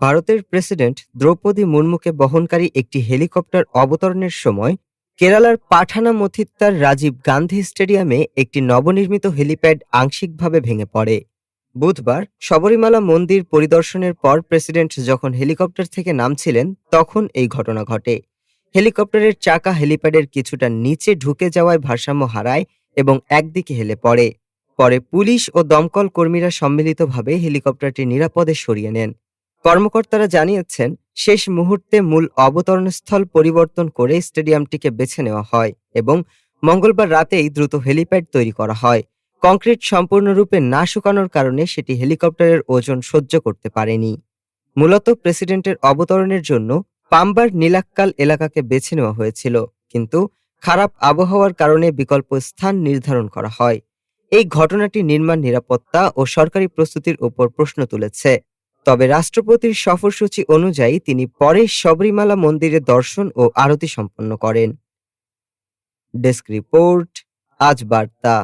ভারতের প্রেসিডেন্ট দ্রৌপদী মুর্মুকে বহনকারী একটি হেলিকপ্টার অবতরণের সময় কেরালার পাঠানামথিত্তার রাজীব গান্ধী স্টেডিয়ামে একটি নবনির্মিত হেলিপ্যাড আংশিকভাবে ভেঙে পড়ে। বুধবার শবরীমালা মন্দির পরিদর্শনের পর প্রেসিডেন্ট যখন হেলিকপ্টার থেকে নামছিলেন, তখন এই ঘটনা ঘটে। হেলিকপ্টারের চাকা হেলিপ্যাডের কিছুটা নিচে ঢুকে যাওয়ায় ভারসাম্য হারায় এবং একদিকে হেলে পড়ে। পরে পুলিশ ও দমকল কর্মীরা সম্মিলিতভাবে হেলিকপ্টারটি নিরাপদে সরিয়ে নেন। কর্মকর্তারা জানিয়েছেন, শেষ মুহূর্তে মূল অবতরণস্থল পরিবর্তন করে স্টেডিয়ামটিকে বেছে নেওয়া হয় এবং মঙ্গলবার রাতেই দ্রুত হেলিপ্যাড তৈরি করা হয়। কংক্রিট সম্পূর্ণরূপে না শুকানোর কারণে সেটি হেলিকপ্টারের ওজন সহ্য করতে পারেনি। মূলত প্রেসিডেন্টের অবতরণের জন্য পাম্বার নীলাক্কাল এলাকাকে বেছে নেওয়া হয়েছিল, কিন্তু খারাপ আবহাওয়ার কারণে বিকল্প স্থান নির্ধারণ করা হয়। এই ঘটনাটি নির্মাণ নিরাপত্তা ও সরকারি প্রস্তুতির উপর প্রশ্ন তুলেছে। তবে রাষ্ট্রপতির সফরসূচি অনুযায়ী তিনি পরে শবরীমালা মন্দিরে দর্শন ও আরতি সম্পন্ন করেন। ডেস্ক রিপোর্ট, আজ বার্তা।